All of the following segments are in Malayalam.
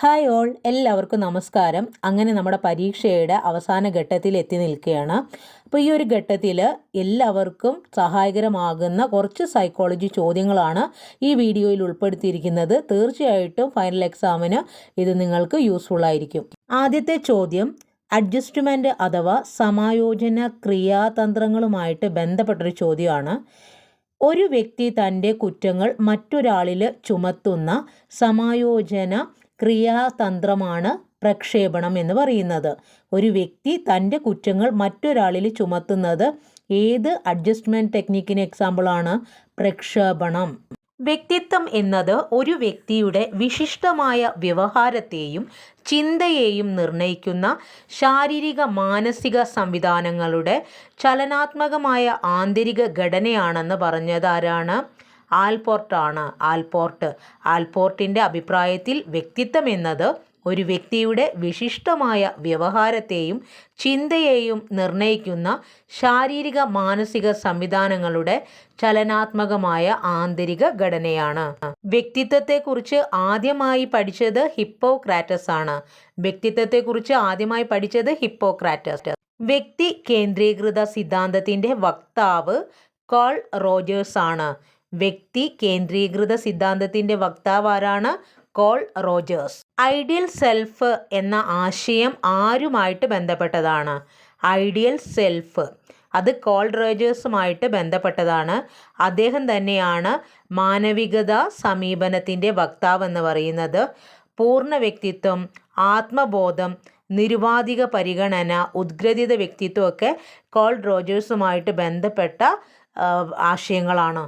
ഹായ് ഓൾ എല്ലാവർക്കും നമസ്കാരം. അങ്ങനെ നമ്മുടെ പരീക്ഷയുടെ അവസാന ഘട്ടത്തിൽ എത്തി നിൽക്കുകയാണ്. അപ്പോൾ ഈ ഒരു ഘട്ടത്തിൽ എല്ലാവർക്കും സഹായകരമാകുന്ന കുറച്ച് സൈക്കോളജി ചോദ്യങ്ങളാണ് ഈ വീഡിയോയിൽ ഉൾപ്പെടുത്തിയിരിക്കുന്നത്. തീർച്ചയായിട്ടും ഫൈനൽ എക്സാമിന് ഇത് നിങ്ങൾക്ക് യൂസ്ഫുൾ ആയിരിക്കും. ആദ്യത്തെ ചോദ്യം അഡ്ജസ്റ്റ്മെന്റ് അഥവാ സമായോജന ക്രിയാതന്ത്രങ്ങളുമായിട്ട് ബന്ധപ്പെട്ടൊരു ചോദ്യമാണ്. ഒരു വ്യക്തി തന്റെ കുറ്റങ്ങൾ മറ്റൊരാളിൽ ചുമത്തുന്ന സമായോജന ക്രിയാതന്ത്രമാണ് പ്രക്ഷേപണം എന്ന് പറയുന്നത്. ഒരു വ്യക്തി തന്റെ കുറ്റങ്ങൾ മറ്റൊരാളിൽ ചുമത്തുന്നത് ഏത് അഡ്ജസ്റ്റ്മെന്റ് ടെക്നിക്കിന് എക്സാമ്പിളാണ് പ്രക്ഷേപണം. വ്യക്തിത്വം എന്നത് ഒരു വ്യക്തിയുടെ വിശിഷ്ടമായ വ്യവഹാരത്തെയും ചിന്തയെയും നിർണയിക്കുന്ന ശാരീരിക മാനസിക സംവിധാനങ്ങളുടെ ചലനാത്മകമായ ആന്തരിക ഘടനയാണെന്ന് പറഞ്ഞതാരാണ് ആൽപോർട്ടാണ് ആൽപോർട്ട്. ആൽപോർട്ടിന്റെ അഭിപ്രായത്തിൽ വ്യക്തിത്വം എന്നത് ഒരു വ്യക്തിയുടെ വിശിഷ്ടമായ വ്യവഹാരത്തെയും ചിന്തയെയും നിർണയിക്കുന്ന ശാരീരിക മാനസിക സംവിധാനങ്ങളുടെ ചലനാത്മകമായ ആന്തരിക ഘടനയാണ്. വ്യക്തിത്വത്തെക്കുറിച്ച് ആദ്യമായി പഠിച്ചത് ഹിപ്പോക്രാറ്റസ് ആണ്. വ്യക്തിത്വത്തെക്കുറിച്ച് ആദ്യമായി പഠിച്ചത് ഹിപ്പോക്രാറ്റസ്. വ്യക്തി കേന്ദ്രീകൃത സിദ്ധാന്തത്തിന്റെ വക്താവ് കോൾ റോജേഴ്സ് ആണ്. വ്യക്തി കേന്ദ്രീകൃത സിദ്ധാന്തത്തിന്റെ വക്താവാരാണ് കോൾ റോജേഴ്സ്. ഐഡിയൽ സെൽഫ് എന്ന ആശയം ആരുമായിട്ട് ബന്ധപ്പെട്ടതാണ്? ഐഡിയൽ സെൽഫ് അത് കോൾ റോജേഴ്സുമായിട്ട് ബന്ധപ്പെട്ടതാണ്. അദ്ദേഹം തന്നെയാണ് മാനവികത സമീപനത്തിന്റെ വക്താവ് എന്ന് പറയുന്നത്. പൂർണ വ്യക്തിത്വം ആത്മബോധം നിരുപാധിക പരിഗണന ഉദ്ഗ്രഥിത വ്യക്തിത്വമൊക്കെ കോൾ റോജേഴ്സുമായിട്ട് ബന്ധപ്പെട്ട ആശയങ്ങളാണ്.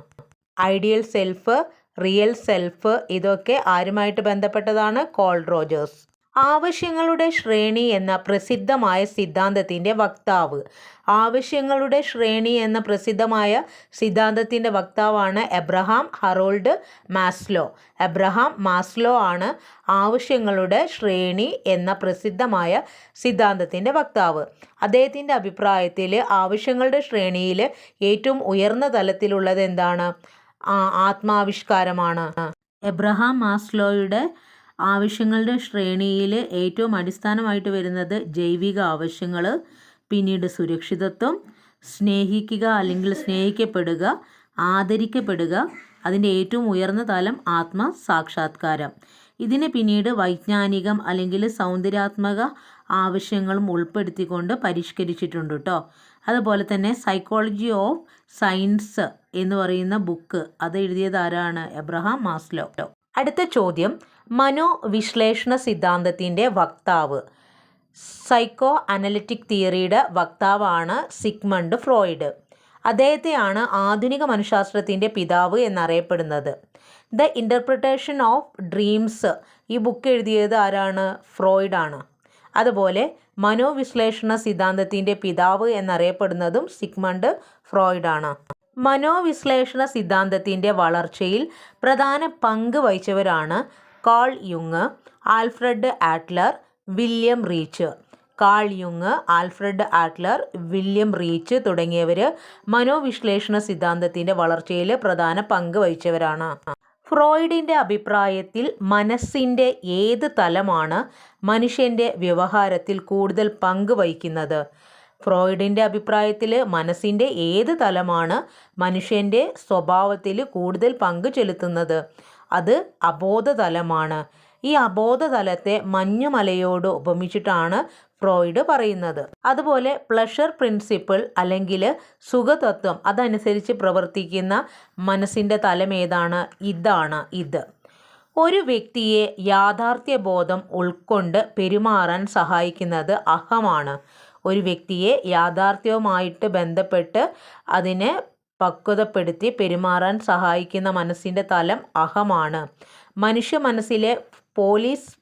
ഐഡിയൽ സെൽഫ് റിയൽ സെൽഫ് ഇതൊക്കെ ആരുമായിട്ട് ബന്ധപ്പെട്ടതാണ്? Carl Rogers. ആവശ്യങ്ങളുടെ ശ്രേണി എന്ന പ്രസിദ്ധമായ സിദ്ധാന്തത്തിന്റെ വക്താവ്. ആവശ്യങ്ങളുടെ ശ്രേണി എന്ന പ്രസിദ്ധമായ സിദ്ധാന്തത്തിന്റെ വക്താവാണ് Abraham Harold Maslow. Abraham Maslow ആണ് ആവശ്യങ്ങളുടെ ശ്രേണി എന്ന പ്രസിദ്ധമായ സിദ്ധാന്തത്തിന്റെ വക്താവ്. അദ്ദേഹത്തിന്റെ അഭിപ്രായത്തിൽ ആവശ്യങ്ങളുടെ ശ്രേണിയിൽ ഏറ്റവും ഉയർന്ന തലത്തിലുള്ളത് എന്താണ്? ആത്മാവിഷ്കാരമാണ്. എബ്രഹാം മാസ്ലോയുടെ ആവശ്യങ്ങളുടെ ശ്രേണിയിൽ ഏറ്റവും അടിസ്ഥാനമായിട്ട് വരുന്നത് ജൈവിക ആവശ്യങ്ങൾ പിന്നീട് സുരക്ഷിതത്വം സ്നേഹിക്കുക അല്ലെങ്കിൽ സ്നേഹിക്കപ്പെടുക ആദരിക്കപ്പെടുക അതിന്റെ ഏറ്റവും ഉയർന്ന തലം ആത്മ സാക്ഷാത്കാരം. ഇതിനെ പിന്നീട് വൈജ്ഞാനികം അല്ലെങ്കിൽ സൗന്ദര്യാത്മക ആവശ്യങ്ങളും ഉൾപ്പെടുത്തിക്കൊണ്ട് പരിഷ്കരിച്ചിട്ടുണ്ട് കേട്ടോ അതുപോലെ തന്നെ സൈക്കോളജി ഓഫ് സയൻസ് എന്ന് പറയുന്ന ബുക്ക് അത് എഴുതിയത് ആരാണ്? Abraham Maslow. അടുത്ത ചോദ്യം മനോവിശ്ലേഷണ സിദ്ധാന്തത്തിന്റെ വക്താവ്. സൈക്കോ അനലിറ്റിക് തിയറിയുടെ വക്താവാണ് സിഗ്മണ്ട് ഫ്രോയിഡ്. അദ്ദേഹത്തെയാണ് ആധുനിക മനഃശാസ്ത്രത്തിന്റെ പിതാവ് എന്നറിയപ്പെടുന്നത്. ദ ഇന്റർപ്രിട്ടേഷൻ ഓഫ് ഡ്രീംസ് ഈ ബുക്ക് എഴുതിയത് ആരാണ്? ഫ്രോയിഡാണ്. അതുപോലെ മനോവിശ്ലേഷണ സിദ്ധാന്തത്തിന്റെ പിതാവ് എന്നറിയപ്പെടുന്നതും സിഗ്മണ്ട് ഫ്രോയിഡാണ്. മനോവിശ്ലേഷണ സിദ്ധാന്തത്തിന്റെ വളർച്ചയിൽ പ്രധാന പങ്ക് വഹിച്ചവരാണ് Carl യുങ് Alfred Adler William Reich. Carl യുങ് Alfred Adler William Reich തുടങ്ങിയവർ മനോവിശ്ലേഷണ സിദ്ധാന്തത്തിന്റെ വളർച്ചയിൽ പ്രധാന പങ്ക് വഹിച്ചവരാണ്. ഫ്രോയിഡിന്റെ അഭിപ്രായത്തിൽ മനസ്സിന്റെ ഏത് തലമാണ് മനുഷ്യന്റെ വ്യവഹാരത്തിൽ കൂടുതൽ പങ്ക് വഹിക്കുന്നത് ഫ്രോയിഡിന്റെ അഭിപ്രായത്തിൽ മനസ്സിന്റെ ഏത് തലമാണ് മനുഷ്യന്റെ സ്വഭാവത്തിൽ കൂടുതൽ പങ്ക് ചെലുത്തുന്നത്? അത് അബോധതലമാണ്. ഈ അബോധതലത്തെ മഞ്ഞുമലയോട് ഉപമിച്ചിട്ടാണ് ഫ്രോയിഡ് പറയുന്നത്. അതുപോലെ പ്ലഷർ പ്രിൻസിപ്പിൾ അല്ലെങ്കിൽ സുഖതത്വം അതനുസരിച്ച് പ്രവർത്തിക്കുന്ന മനസ്സിന്റെ തലമേതാണ് ഇതാണ് ഇത്. ഒരു വ്യക്തിയെ യാഥാർത്ഥ്യബോധം ഉൾക്കൊണ്ട് പെരുമാറാൻ സഹായിക്കുന്നത് അഹമാണ്. ഒരു വ്യക്തിയെ യാഥാർത്ഥ്യവുമായിട്ട് ബന്ധപ്പെട്ട് അതിനെ പക്വതപ്പെടുത്തി പെരുമാറാൻ സഹായിക്കുന്ന മനസ്സിന്റെ തലം അഹമാണ്. മനുഷ്യ മനസ്സിലെ പോലീസ്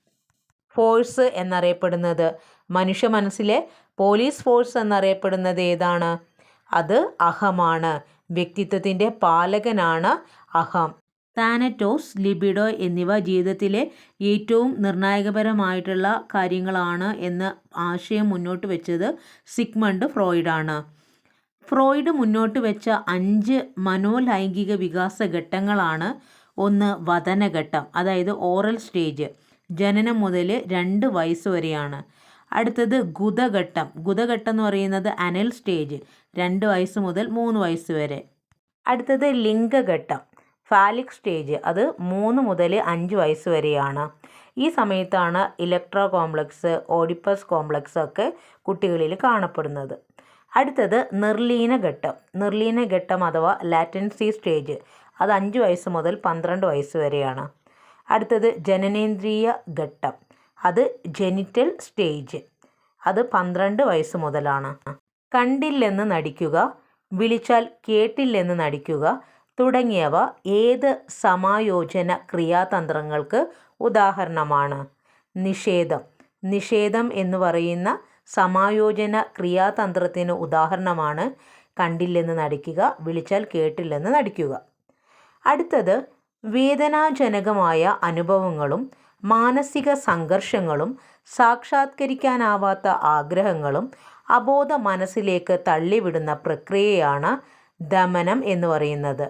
ഫോഴ്സ് എന്നറിയപ്പെടുന്നത്. മനുഷ്യ മനസ്സിലെ പോലീസ് ഫോഴ്സ് എന്നറിയപ്പെടുന്നത് ഏതാണ്? അത് അഹമാണ്. വ്യക്തിത്വത്തിന്റെ പാലകനാണ് അഹം. താനറ്റോസ് ലിബിഡോ എന്നിവ ജീവിതത്തിലെ ഏറ്റവും നിർണായകപരമായിട്ടുള്ള കാര്യങ്ങളാണ് എന്ന് ആശയം മുന്നോട്ട് വെച്ചത് സിഗ്മണ്ട് ഫ്രോയിഡാണ്. ഫ്രോയിഡ് മുന്നോട്ട് വെച്ച അഞ്ച് മനോലൈംഗിക വികാസ ഘട്ടങ്ങളാണ്. ഒന്ന് വതനഘട്ടം അതായത് ഓറൽ സ്റ്റേജ്. ജനനം മുതൽ രണ്ട് വയസ്സ് വരെയാണ്. അടുത്തത് ഗുദഘട്ടം ഗുദഘട്ടം എന്ന് പറയുന്നത് അനൽ സ്റ്റേജ് രണ്ട് വയസ്സ് മുതൽ മൂന്ന് വയസ്സ് വരെ. അടുത്തത് ലിംഗഘട്ടം. ഫാലിക് സ്റ്റേജ് അത് മൂന്ന് മുതൽ അഞ്ച് വയസ്സ് വരെയാണ്. ഈ സമയത്താണ് ഇലക്ട്രോ കോംപ്ലക്സ് ഓഡിപ്പസ് കോംപ്ലക്സ് ഒക്കെ കുട്ടികളിൽ കാണപ്പെടുന്നത്. അടുത്തത് നിർലീന ഘട്ടം നിർലീന ഘട്ടം അഥവാ ലാറ്റൻസി സ്റ്റേജ് അത് അഞ്ച് വയസ്സ് മുതൽ പന്ത്രണ്ട് വയസ്സ് വരെയാണ്. അടുത്തത് ജനനേന്ദ്രിയ ഘട്ടം. അത് ജെനിറ്റൽ സ്റ്റേജ്. അത് പന്ത്രണ്ട് വയസ്സ് മുതലാണ്. കണ്ടില്ലെന്ന് നടിക്കുക വിളിച്ചാൽ കേട്ടില്ലെന്ന് നടിക്കുക തുടങ്ങിയവ ഏത് സമായോജന ക്രിയാതന്ത്രങ്ങൾക്ക് ഉദാഹരണമാണ്? നിഷേധം. നിഷേധം എന്ന് പറയുന്ന സമായോജന ക്രിയാതന്ത്രത്തിന് ഉദാഹരണമാണ് കണ്ടില്ലെന്ന് നടിക്കുക വിളിച്ചാൽ കേട്ടില്ലെന്ന് നടിക്കുക. അടുത്തത് വേദനാജനകമായ അനുഭവങ്ങളും മാനസിക സംഘർഷങ്ങളും സാക്ഷാത്കരിക്കാനാവാത്ത ആഗ്രഹങ്ങളും അബോധ മനസ്സിലേക്ക് തള്ളിവിടുന്ന പ്രക്രിയയാണ് ദമനം എന്ന് പറയുന്നത്.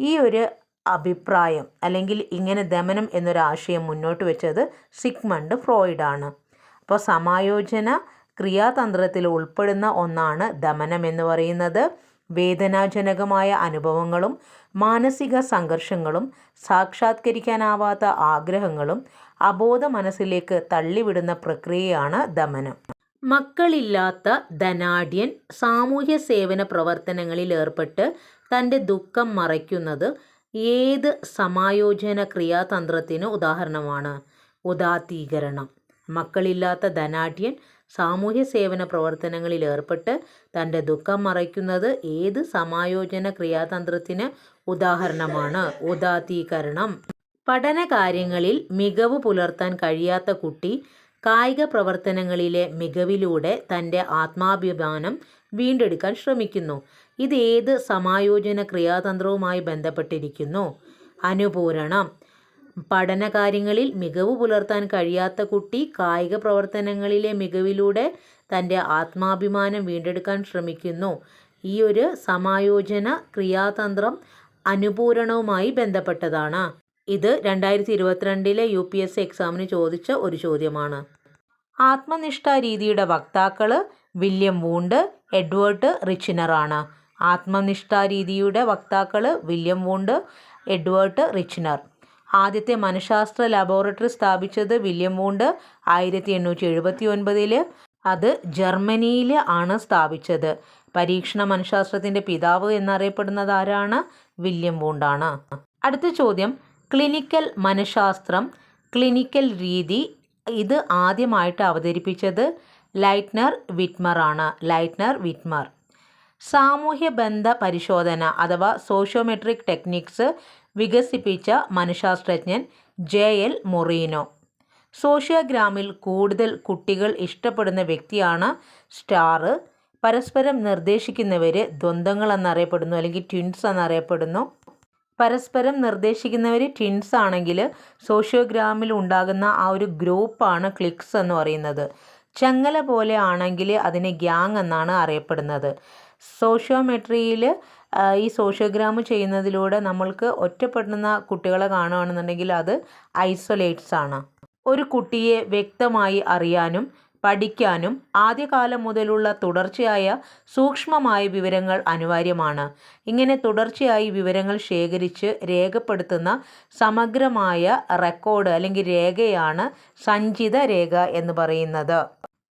ഈ ഒരു അഭിപ്രായം അല്ലെങ്കിൽ ഇങ്ങനെ ദമനം എന്നൊരാശയം മുന്നോട്ട് വെച്ചത് സിഗ്മണ്ട് ഫ്രോയിഡാണ്. അപ്പോൾ സമായോജന ക്രിയാതന്ത്രത്തിൽ ഉൾപ്പെടുന്ന ഒന്നാണ് ദമനം എന്ന് പറയുന്നത്. വേദനാജനകമായ അനുഭവങ്ങളും മാനസിക സംഘർഷങ്ങളും സാക്ഷാത്കരിക്കാനാവാത്ത ആഗ്രഹങ്ങളും അബോധ മനസ്സിലേക്ക് തള്ളിവിടുന്ന പ്രക്രിയയാണ് ദമനം. മക്കളില്ലാത്ത ധനാഢ്യൻ സാമൂഹ്യ സേവന പ്രവർത്തനങ്ങളിൽ ഏർപ്പെട്ട് തന്റെ ദുഃഖം മറയ്ക്കുന്നത് ഏത് സമായോജന ക്രിയാതന്ത്രത്തിന് ഉദാഹരണമാണ്. ഉദാത്തീകരണം. മക്കളില്ലാത്ത ധനാഢ്യൻ സാമൂഹ്യ സേവന പ്രവർത്തനങ്ങളിൽ ഏർപ്പെട്ട് തന്റെ ദുഃഖം മറയ്ക്കുന്നത് ഏത് സമായോജന ക്രിയാതന്ത്രത്തിന് ഉദാഹരണമാണ്? ഉദാത്തീകരണം. പഠന കാര്യങ്ങളിൽ മികവ് പുലർത്താൻ കഴിയാത്ത കുട്ടി കായിക പ്രവർത്തനങ്ങളിലെ മികവിലൂടെ തന്റെ ആത്മാഭിമാനം വീണ്ടെടുക്കാൻ ശ്രമിക്കുന്നു. ഇത് ഏത് സമായോജന ക്രിയാതന്ത്രവുമായി ബന്ധപ്പെട്ടിരിക്കുന്നു? അനുപൂരണം. പഠനകാര്യങ്ങളിൽ മികവ് പുലർത്താൻ കഴിയാത്ത കുട്ടി കായിക പ്രവർത്തനങ്ങളിലെ മികവിലൂടെ തന്റെ ആത്മാഭിമാനം വീണ്ടെടുക്കാൻ ശ്രമിക്കുന്നു. ഈ ഒരു സമായോജന ക്രിയാതന്ത്രം അനുപൂരണവുമായി ബന്ധപ്പെട്ടതാണ്. ഇത് രണ്ടായിരത്തി ഇരുപത്തിരണ്ടിലെ യു പി എസ് സി എക്സാമിന് ചോദിച്ച ഒരു ചോദ്യമാണ്. ആത്മനിഷ്ഠ രീതിയുടെ വക്താക്കൾ വില്യം വൂണ്ട് എഡ്വേർട്ട് റിച്ചിനറാണ്. ആത്മനിഷ്ഠ രീതിയുടെ വക്താക്കൾ വില്യം വൂണ്ട് എഡ്വേർട്ട് റിച്ച്നർ. ആദ്യത്തെ മനഃശാസ്ത്ര ലബോറട്ടറി സ്ഥാപിച്ചത് വില്യം വൂണ്ട് ആയിരത്തി എണ്ണൂറ്റി എഴുപത്തി ഒൻപതിൽ അത് ജർമ്മനിയിൽ ആണ് സ്ഥാപിച്ചത്. പരീക്ഷണ മനഃശാസ്ത്രത്തിന്റെ പിതാവ് എന്നറിയപ്പെടുന്നത് ആരാണ്? വില്യം വൂണ്ടാണ്. അടുത്ത ചോദ്യം. ക്ലിനിക്കൽ മനഃശാസ്ത്രം ക്ലിനിക്കൽ രീതി ഇത് ആദ്യമായിട്ട് അവതരിപ്പിച്ചത് ലൈറ്റ്നർ വിറ്റ്മർ ആണ്. ലൈറ്റ്നർ വിറ്റ്മർ. സാമൂഹ്യ ബന്ധ പരിശോധന അഥവാ സോഷ്യോമെട്രിക് ടെക്നിക്സ് വികസിപ്പിച്ച മനഃശാസ്ത്രജ്ഞൻ ജെ എൽ മൊറീനോ. സോഷ്യോഗ്രാമിൽ കൂടുതൽ കുട്ടികൾ ഇഷ്ടപ്പെടുന്ന വ്യക്തിയാണ് സ്റ്റാർ പരസ്പരം നിർദ്ദേശിക്കുന്നവർ ദ്വന്ദ്ങ്ങൾ എന്നറിയപ്പെടുന്നു അല്ലെങ്കിൽ ട്വിൻസ് എന്നറിയപ്പെടുന്നു. പരസ്പരം നിർദ്ദേശിക്കുന്നവർ ട്വിൻസ് ആണെങ്കിൽ സോഷ്യോഗ്രാമിൽ ഉണ്ടാകുന്ന ആ ഒരു ഗ്രൂപ്പാണ് ക്ലിക്സ് എന്ന് പറയുന്നത്. ചങ്ങല പോലെ ആണെങ്കിൽ അതിനെ ഗ്യാങ് എന്നാണ് അറിയപ്പെടുന്നത്. സോഷ്യോമെട്രിയിൽ ഈ സോഷ്യോഗ്രാം ചെയ്യുന്നതിലൂടെ നമ്മൾക്ക് ഒറ്റപ്പെടുന്ന കുട്ടികളെ കാണുകയാണെന്നുണ്ടെങ്കിൽ അത് ഐസൊലേറ്റ്സ് ആണ്. ഒരു കുട്ടിയെ വ്യക്തമായി അറിയാനും പഠിക്കാനും ആദ്യകാലം മുതലുള്ള തുടർച്ചയായ സൂക്ഷ്മമായ വിവരങ്ങൾ അനിവാര്യമാണ്. ഇങ്ങനെ തുടർച്ചയായി വിവരങ്ങൾ ശേഖരിച്ച് രേഖപ്പെടുത്തുന്ന സമഗ്രമായ റെക്കോർഡ് അല്ലെങ്കിൽ രേഖയാണ് സഞ്ചിത രേഖ എന്ന് പറയുന്നത്.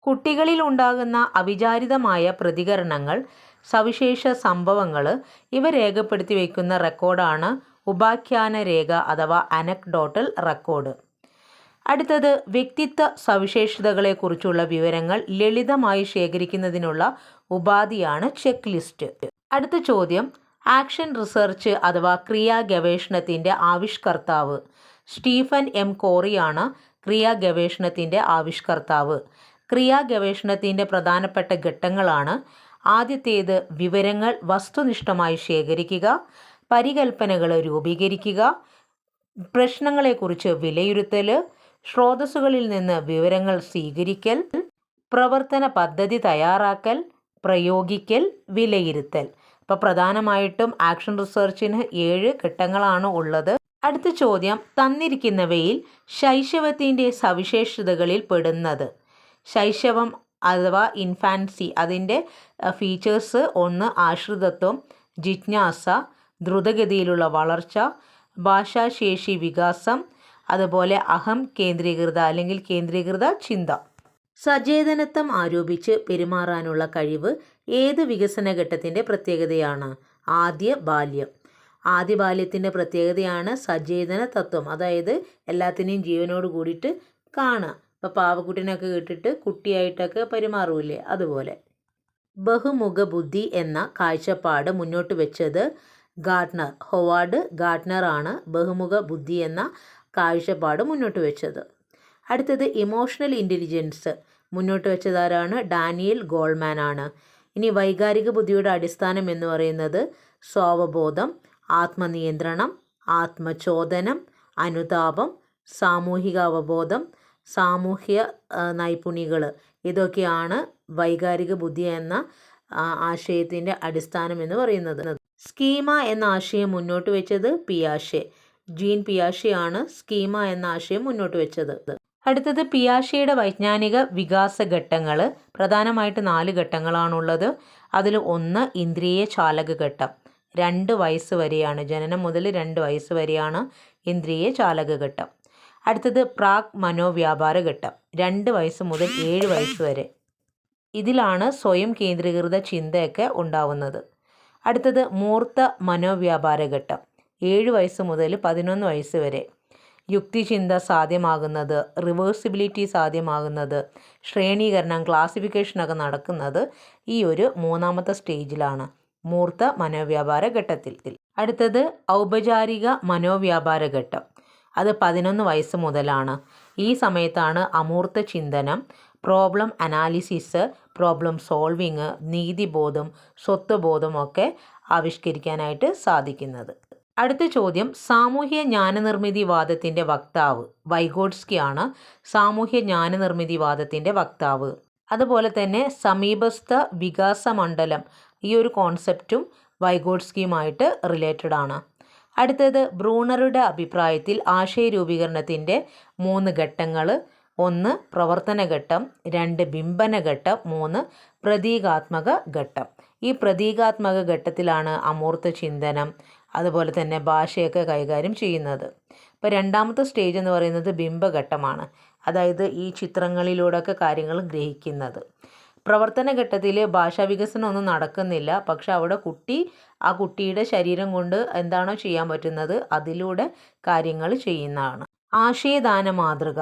കുട്ടികളിൽ ഉണ്ടാകുന്ന അവിചാരിതമായ പ്രതികരണങ്ങൾ സവിശേഷ സംഭവങ്ങൾ ഇവ രേഖപ്പെടുത്തി വയ്ക്കുന്ന റെക്കോർഡാണ് ഉപാഖ്യാന രേഖ അഥവാ അനക്ഡോട്ടൽ റെക്കോർഡ്. അടുത്തത് വ്യക്തിത്വ സവിശേഷതകളെക്കുറിച്ചുള്ള വിവരങ്ങൾ ലളിതമായി ശേഖരിക്കുന്നതിനുള്ള ഉപാധിയാണ് ചെക്ക് ലിസ്റ്റ് അടുത്ത ചോദ്യം ആക്ഷൻ റിസർച്ച് അഥവാ ക്രിയാ ഗവേഷണത്തിന്റെ ആവിഷ്കർത്താവ്. സ്റ്റീഫൻ എം കോറിയാണ് ക്രിയാ ഗവേഷണത്തിന്റെ ആവിഷ്കർത്താവ്. ക്രിയാ ഗവേഷണത്തിന്റെ പ്രധാനപ്പെട്ട ഘട്ടങ്ങളാണ് ആദ്യത്തേത് വിവരങ്ങൾ വസ്തുനിഷ്ഠമായി ശേഖരിക്കുക പരികൽപ്പനകൾ രൂപീകരിക്കുക പ്രശ്നങ്ങളെക്കുറിച്ച് വിലയിരുത്തൽ സ്രോതസ്സുകളിൽ നിന്ന് വിവരങ്ങൾ സ്വീകരിക്കൽ പ്രവർത്തന പദ്ധതി തയ്യാറാക്കൽ പ്രയോഗിക്കൽ വിലയിരുത്തൽ. അപ്പോൾ പ്രധാനമായിട്ടും ആക്ഷൻ റിസർച്ചിന് ഏഴ് ഘട്ടങ്ങളാണ് ഉള്ളത്. അടുത്ത ചോദ്യം തന്നിരിക്കുന്നവയിൽ ശൈശവത്തിന്റെ സവിശേഷതകളിൽ പെടുന്നത്. ശൈശവം അഥവാ ഇൻഫാൻസി അതിന്റെ ഫീച്ചേഴ്സ് ഒന്ന് ആശ്രിതത്വം ജിജ്ഞാസ ദ്രുതഗതിയിലുള്ള വളർച്ച ഭാഷാശേഷി വികാസം അതുപോലെ അഹം കേന്ദ്രീകൃത അല്ലെങ്കിൽ കേന്ദ്രീകൃത ചിന്ത. സചേതനത്വം ആരോപിച്ച് പെരുമാറാനുള്ള കഴിവ് ഏത് വികസന ഘട്ടത്തിന്റെ പ്രത്യേകതയാണ്? ആദ്യ ബാല്യം. ആദ്യ ബാല്യത്തിന്റെ പ്രത്യേകതയാണ് സചേതന തത്വം അതായത് എല്ലാത്തിനെയും ജീവനോട് കൂടിയിട്ട് കാണുക. ഇപ്പോൾ പാവക്കുട്ടിനൊക്കെ ഇട്ടിട്ട് കുട്ടിയായിട്ടൊക്കെ പെരുമാറൂലേ അതുപോലെ. ബഹുമുഖ ബുദ്ധി എന്ന കാഴ്ചപ്പാട് മുന്നോട്ട് വെച്ചത് ഗാർഡ്നർ ഹൊവാർഡ് ഗാർഡ്നർ ആണ് ബഹുമുഖ ബുദ്ധി എന്ന കാഴ്ചപ്പാട് മുന്നോട്ട് വെച്ചത്. അടുത്തത് ഇമോഷണൽ ഇന്റലിജൻസ് മുന്നോട്ട് വെച്ചതാരാണ് ഡാനിയൽ ഗോൾമാൻ ആണ്. ഇനി വൈകാരിക ബുദ്ധിയുടെ അടിസ്ഥാനം എന്ന് പറയുന്നത് സ്വാവബോധം ആത്മനിയന്ത്രണം ആത്മചോദനം അനുതാപം സാമൂഹിക അവബോധം സാമൂഹ്യ നൈപുണികൾ ഇതൊക്കെയാണ് വൈകാരിക ബുദ്ധി എന്ന ആശയത്തിന്റെ അടിസ്ഥാനം എന്ന് പറയുന്നത്. സ്കീമ എന്ന ആശയം മുന്നോട്ട് വെച്ചത് പിയാഷെ. ജീൻ പിയാഷെയാണ് സ്കീമ എന്ന ആശയം മുന്നോട്ട് വെച്ചത്. അടുത്തത് പിയാഷയുടെ വൈജ്ഞാനിക വികാസ ഘട്ടങ്ങൾ പ്രധാനമായിട്ട് നാല് ഘട്ടങ്ങളാണുള്ളത്. അതിൽ ഒന്ന് ഇന്ദ്രിയ ചാലക ഘട്ടം. രണ്ട് വയസ്സ് വരെയാണ്. ജനനം മുതൽ രണ്ട് വയസ്സ് വരെയാണ് ഇന്ദ്രിയ ചാലക ഘട്ടം. അടുത്തത് പ്രാഗ് മനോവ്യാപാര ഘട്ടം. രണ്ട് വയസ്സ് മുതൽ ഏഴ് വയസ്സ് വരെ. ഇതിലാണ് സ്വയം കേന്ദ്രീകൃത ചിന്തയൊക്കെ ഉണ്ടാവുന്നത്. അടുത്തത് മൂർത്ത മനോവ്യാപാര ഘട്ടം. ഏഴ് വയസ്സ് മുതൽ പതിനൊന്ന് വയസ്സ് വരെ. യുക്തിചിന്ത സാധ്യമാകുന്നത് റിവേഴ്സിബിലിറ്റി സാധ്യമാകുന്നത് ശ്രേണീകരണം ക്ലാസിഫിക്കേഷനൊക്കെ നടക്കുന്നത് ഈ ഒരു മൂന്നാമത്തെ സ്റ്റേജിലാണ്. മൂർത്ത മനോവ്യാപാര ഘട്ടത്തിൽ. അടുത്തത് ഔപചാരിക മനോവ്യാപാര ഘട്ടം. അത് പതിനൊന്ന് വയസ്സ് മുതലാണ്. ഈ സമയത്താണ് അമൂർത്ത ചിന്തനം പ്രോബ്ലം അനാലിസിസ് പ്രോബ്ലം സോൾവിങ് നീതിബോധം സ്വത്വബോധം ഒക്കെ ആവിഷ്കരിക്കാനായിട്ട് സാധിക്കുന്നത്. അടുത്ത ചോദ്യം സാമൂഹ്യ ജ്ഞാനനിർമ്മിതി വാദത്തിന്റെ വക്താവ് വൈഗോഡ്സ്കി ആണ് സാമൂഹ്യ ജ്ഞാനനിർമ്മിതി വാദത്തിന്റെ വക്താവ്. അതുപോലെ തന്നെ സമീപസ്ഥ വികാസ മണ്ഡലം ഈ ഒരു കോൺസെപ്റ്റും വൈഗോഡ്സ്കിയുമായിട്ട് റിലേറ്റഡ് ആണ്. അടുത്തത് ബ്രൂണറുടെ അഭിപ്രായത്തിൽ ആശയ രൂപീകരണത്തിന്റെ മൂന്ന് ഘട്ടങ്ങൾ. ഒന്ന് പ്രവർത്തനഘട്ടം രണ്ട് ബിംബനഘട്ടം മൂന്ന് പ്രതീകാത്മക ഘട്ടം. ഈ പ്രതീകാത്മക ഘട്ടത്തിലാണ് അമൂർത്ത ചിന്തനം അതുപോലെ തന്നെ ഭാഷയൊക്കെ കൈകാര്യം ചെയ്യുന്നത്. ഇപ്പോൾ രണ്ടാമത്തെ സ്റ്റേജ് എന്ന് പറയുന്നത് ബിംബഘട്ടമാണ്. അതായത് ഈ ചിത്രങ്ങളിലൂടെയൊക്കെ കാര്യങ്ങൾ ഗ്രഹിക്കുന്നത്. പ്രവർത്തന ഘട്ടത്തിൽ ഭാഷാ വികസനം ഒന്നും നടക്കുന്നില്ല. പക്ഷെ അവിടെ കുട്ടി ആ കുട്ടിയുടെ ശരീരം കൊണ്ട് എന്താണോ ചെയ്യാൻ പറ്റുന്നത് അതിലൂടെ കാര്യങ്ങൾ ചെയ്യുന്നതാണ്. ആശയദാന മാതൃക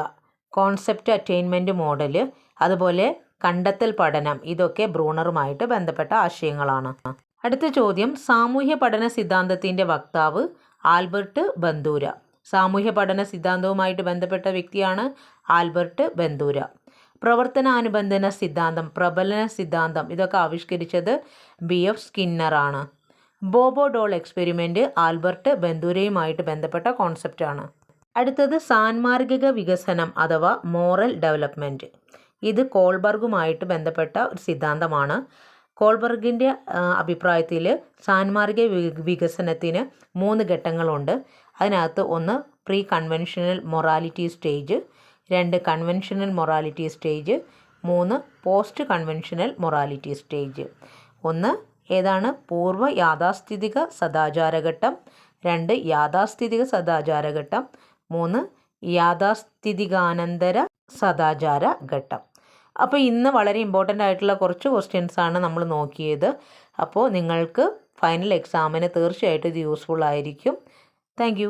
കോൺസെപ്റ്റ് അറ്റൈൻമെന്റ് മോഡൽ അതുപോലെ കണ്ടെത്തൽ പഠനം ഇതൊക്കെ ബ്രൂണറുമായിട്ട് ബന്ധപ്പെട്ട ആശയങ്ങളാണ്. അടുത്ത ചോദ്യം സാമൂഹ്യ പഠന സിദ്ധാന്തത്തിന്റെ വക്താവ് ആൽബർട്ട് ബന്ദൂര. സാമൂഹ്യ പഠന സിദ്ധാന്തവുമായിട്ട് ബന്ധപ്പെട്ട വ്യക്തിയാണ് ആൽബർട്ട് ബന്ദൂര. പ്രവർത്തനാനുബന്ധന സിദ്ധാന്തം പ്രബലന സിദ്ധാന്തം ഇതൊക്കെ ആവിഷ്കരിച്ചത് ബി. എഫ്. സ്കിന്നറാണ് ബോബോ ഡോൾ എക്സ്പെരിമെന്റ് ആൽബർട്ട് ബന്ദൂരയുമായിട്ട് ബന്ധപ്പെട്ട കോൺസെപ്റ്റാണ് അടുത്തത് സാൻമാർഗിക വികസനം അഥവാ മോറൽ ഡെവലപ്മെന്റ് ഇത് കോൾബർഗുമായിട്ട് ബന്ധപ്പെട്ട ഒരു സിദ്ധാന്തമാണ്. കോൾബർഗിന്റെ അഭിപ്രായത്തിൽ സാൻമാർഗിക വികസനത്തിന് മൂന്ന് ഘട്ടങ്ങളുണ്ട്. അതിനകത്ത് ഒന്ന് പ്രീ കൺവെൻഷണൽ മൊറാലിറ്റി സ്റ്റേജ് രണ്ട് കൺവെൻഷണൽ മൊറാലിറ്റി സ്റ്റേജ് മൂന്ന് പോസ്റ്റ് കൺവെൻഷണൽ മൊറാലിറ്റി സ്റ്റേജ് ഒന്ന് ഏതാണ്? പൂർവ യാഥാസ്ഥിതിക സദാചാരഘട്ടം. രണ്ട് യാഥാസ്ഥിതിക സദാചാരഘട്ടം. മൂന്ന് യാഥാസ്ഥിതികാനന്തര സദാചാര ഘട്ടം അപ്പോൾ ഇന്ന് വളരെ ഇമ്പോർട്ടന്റ് ആയിട്ടുള്ള കുറച്ച് ക്വസ്റ്റ്യൻസ് ആണ് നമ്മൾ നോക്കിയത്. അപ്പോൾ നിങ്ങൾക്ക് ഫൈനൽ എക്സാമിന് തീർച്ചയായിട്ടും ഇത് യൂസ്ഫുൾ ആയിരിക്കും. താങ്ക്